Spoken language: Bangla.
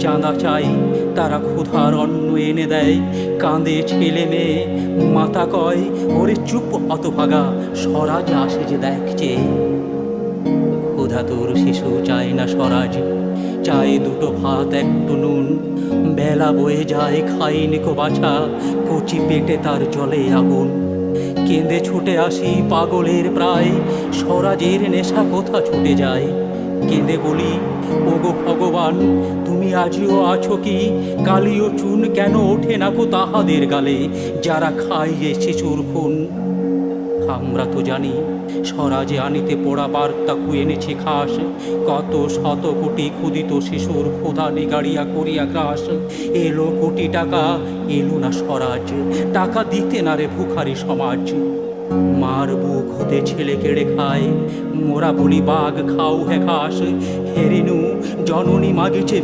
চাঁদা চাই তারা ক্ষুধার অন্ন এনে দেয়। কাঁদে ছেলে মেয়ে, মাতা কয়, ওরে চুপ হতভাগা, স্বরাজ আসে যে দেখছে ক্ষুধা তোর শিশু চায় না স্বরাজ চাই দুটো ভাত, একটু নুন। বেলা বয়ে যায় খাইনি কো বাছা, কচি পেটে তার জলে আগুন। কেঁদে ছুটে আসি পাগলের প্রায়, স্বরাজের নেশা কোথা ছুটে যায়? কেঁদে বলি, ওগো ভগবান, তুমি আজিও আছো কি? কালিও চুন কেন ওঠে না কো তাহাদের গালে? যারা খায় যে শিশুর খুন। আমরা তো জানি, স্বরাজে আনিতে পোড়া বার্তা কুয়েনেছি খাস। কত শত কোটি ক্ষুদিত শিশুর ক্ষুধা নিগাড়িয়া করিয়া গ্রাস। এলো কোটি টাকা, এলো না স্বরাজ। টাকা দিতে না রে ভুখারি সমাজ। মার বুক হতে ছেলে কেড়ে খায়। মোরা বলি, বাঘ খাও হে ঘাস হেরিনু જાનુની માગી છે.